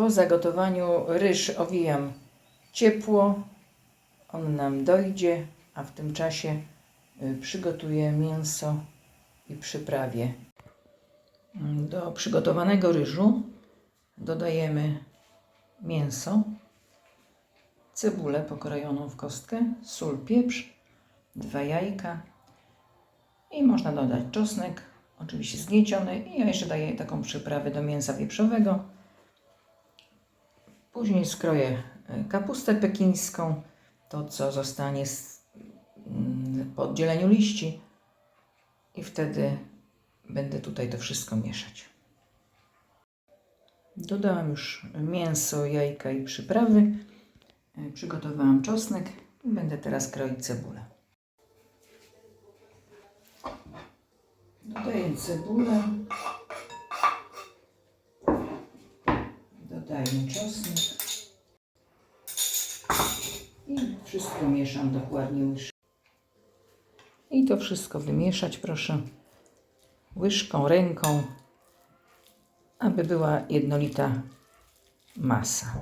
Po zagotowaniu ryż owijam ciepło, on nam dojdzie, a w tym czasie y, przygotuję mięso i przyprawię. Do przygotowanego ryżu dodajemy mięso, cebulę pokrojoną w kostkę, sól, pieprz, dwa jajka i można dodać czosnek, oczywiście zgnieciony i ja jeszcze daję taką przyprawę do mięsa wieprzowego. Później skroję e, kapustę pekińską, to co zostanie z, mm, po oddzieleniu liści i wtedy będę tutaj to wszystko mieszać. Dodałam już mięso, jajka i przyprawy. E, Przygotowałam czosnek i będę teraz kroić cebulę. Dodaję cebulę. Wszystko mieszam dokładnie łyżką. I to wszystko wymieszać proszę łyżką, ręką, aby była jednolita masa.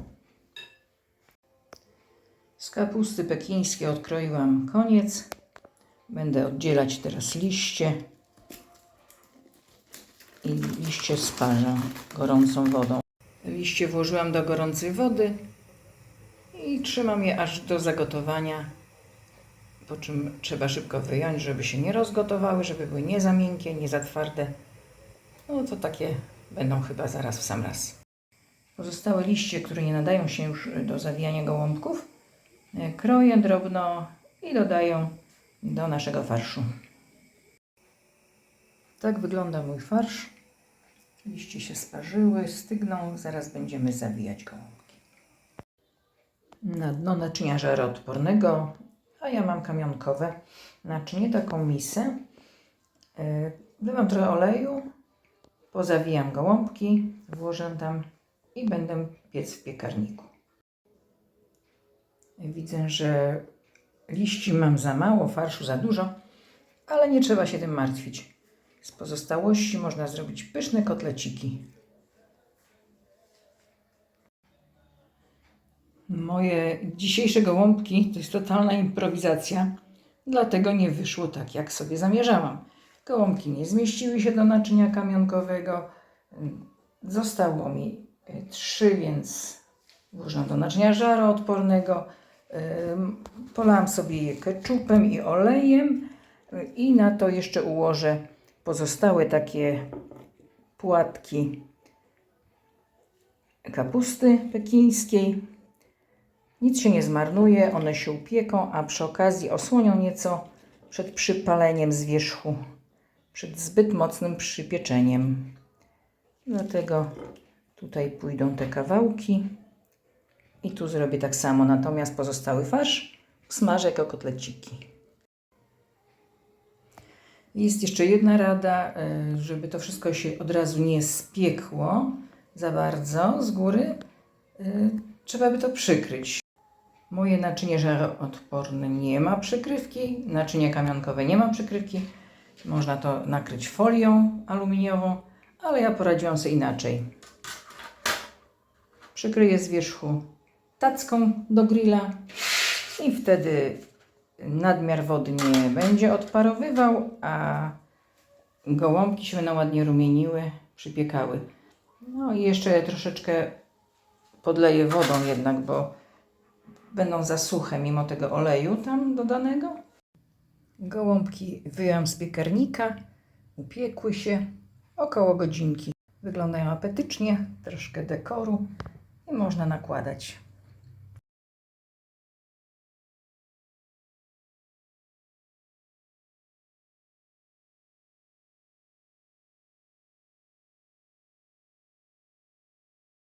Z kapusty pekińskiej odkroiłam koniec. Będę oddzielać teraz liście. I liście sparzę gorącą wodą. Liście włożyłam do gorącej wody i trzymam je aż do zagotowania. Po czym trzeba szybko wyjąć, żeby się nie rozgotowały, żeby były nie za miękkie, nie za twarde. No to takie będą chyba zaraz w sam raz. Pozostałe liście, które nie nadają się już do zawijania gołąbków, e, kroję drobno i dodaję do naszego farszu. Tak wygląda mój farsz. Liście się sparzyły, stygną, zaraz będziemy zawijać gołąbki. Na dno naczynia żaroodpornego, a ja mam kamionkowe naczynie, taką misę. E, Wlewam trochę oleju, pozawijam gołąbki, włożę tam i będę piec w piekarniku. Widzę, że liści mam za mało, farszu za dużo, ale nie trzeba się tym martwić. Z pozostałości można zrobić pyszne kotleciki. Moje dzisiejsze gołąbki to jest totalna improwizacja, dlatego nie wyszło tak, jak sobie zamierzałam. Gołąbki nie zmieściły się do naczynia kamionkowego. Zostało mi y, trzy, więc włożyłam do naczynia żaroodpornego. Polałam sobie je keczupem i olejem i na to jeszcze ułożę pozostałe takie płatki kapusty pekińskiej. Nic się nie zmarnuje, one się upieką, a przy okazji osłonią nieco przed przypaleniem z wierzchu, przed zbyt mocnym przypieczeniem. Dlatego tutaj pójdą te kawałki i tu zrobię tak samo, natomiast pozostały farsz smażę jako kotleciki. Jest jeszcze jedna rada, y, żeby to wszystko się od razu nie spiekło za bardzo z góry. y, Trzeba by to przykryć. Moje naczynie żaroodporne nie ma przykrywki, naczynie kamionkowe nie ma przykrywki. Można to nakryć folią aluminiową, ale ja poradziłam sobie inaczej. Przykryję z wierzchu tacką do grilla i wtedy nadmiar wody nie będzie odparowywał, a gołąbki się będą ładnie rumieniły, przypiekały. No i jeszcze troszeczkę podleję wodą jednak, bo będą za suche mimo tego oleju tam dodanego. Gołąbki wyjąłem z piekarnika, upiekły się około godzinki. Wyglądają apetycznie, troszkę dekoru i można nakładać.